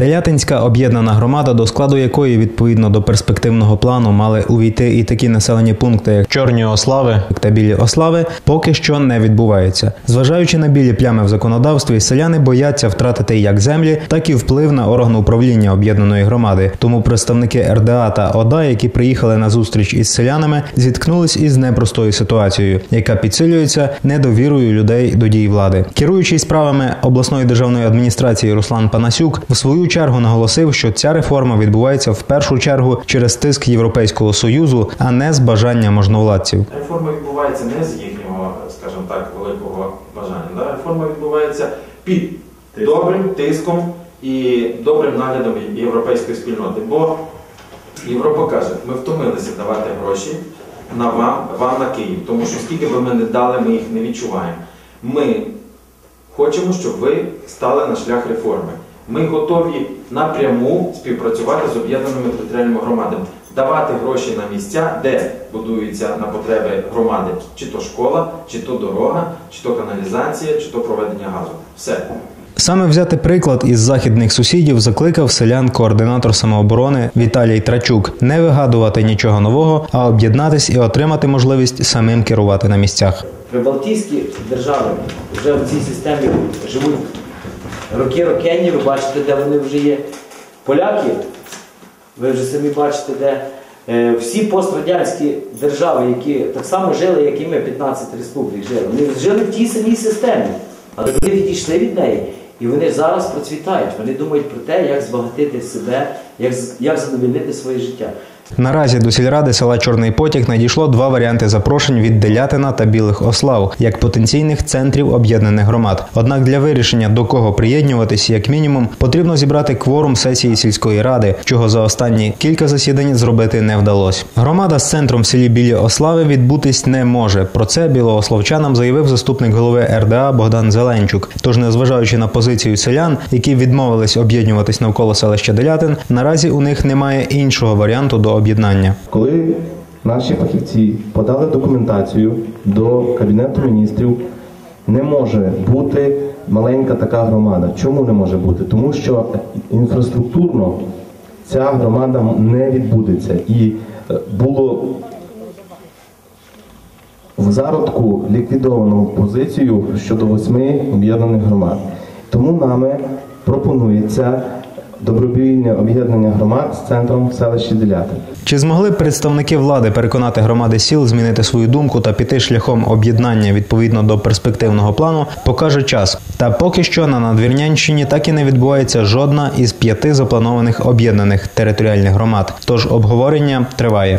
Делятинська об'єднана громада, до складу якої відповідно до перспективного плану мали увійти і такі населені пункти, як Чорні Ослави та Білі Ослави, поки що не відбувається. Зважаючи на білі плями в законодавстві, селяни бояться втратити як землі, так і вплив на орган управління об'єднаної громади. Тому представники РДА та ОДА, які приїхали на зустріч із селянами, зіткнулись із непростою ситуацією, яка підсилюється недовірою людей до дій влади. Керуючий справами обласної державної адміністрації Руслан Панасюк в свою чергу наголосив, що ця реформа відбувається в першу чергу через тиск Європейського союзу, а не з бажання можновладців. Реформа відбувається не з їхнього, скажімо так, великого бажання. Да? Реформа відбувається під добрим тиском і добрим наглядом європейської спільноти. Бо Європа каже, ми втомилися давати гроші на вам, вам на Київ, тому що скільки би ми не дали, ми їх не відчуваємо. Ми хочемо, щоб ви стали на шлях реформи. Ми готові напряму співпрацювати з об'єднаними територіальними громадами, давати гроші на місця, де будуються на потреби громади, чи то школа, чи то дорога, чи то каналізація, чи то проведення газу. Все. Саме взяти приклад із західних сусідів закликав селян координатор самооборони Віталій Трачук не вигадувати нічого нового, а об'єднатись і отримати можливість самим керувати на місцях. Прибалтійські держави вже в цій системі живуть роки рокенні, ви бачите, де вони вже є. Поляки, ви вже самі бачите, де Е, всі пострадянські держави, які так само жили, як і ми, 15 республік жили, вони жили в тій самій системі, але вони відійшли від неї. І вони зараз процвітають. Вони думають про те, як збагатити себе, як, як задовольнити своє життя. Наразі до сільради села Чорний Потік надійшло два варіанти запрошень від Делятина та Білих Ослав як потенційних центрів об'єднаних громад. Однак для вирішення до кого приєднуватись, як мінімум, потрібно зібрати кворум сесії сільської ради, чого за останні кілька засідань зробити не вдалося. Громада з центром в селі Білі Ослави відбутись не може. Про це білоославчанам заявив заступник голови РДА Богдан Зеленчук. Тож, незважаючи на позицію селян, які відмовились об'єднуватись навколо селища Делятин, наразі у них немає іншого варіанту до об'єднання. Коли наші фахівці подали документацію до Кабінету міністрів, не може бути маленька така громада. Чому не може бути? Тому що інфраструктурно ця громада не відбудеться. І е, було в зародку ліквідовано позицію щодо восьми об'єднаних громад. Тому нами пропонується добровільне об'єднання громад з центром в селищі Діляти. Чи змогли представники влади переконати громади сіл змінити свою думку та піти шляхом об'єднання відповідно до перспективного плану, покаже час. Та поки що на надвірнянщині так і не відбувається жодна із п'яти запланованих об'єднаних територіальних громад. Тож обговорення триває.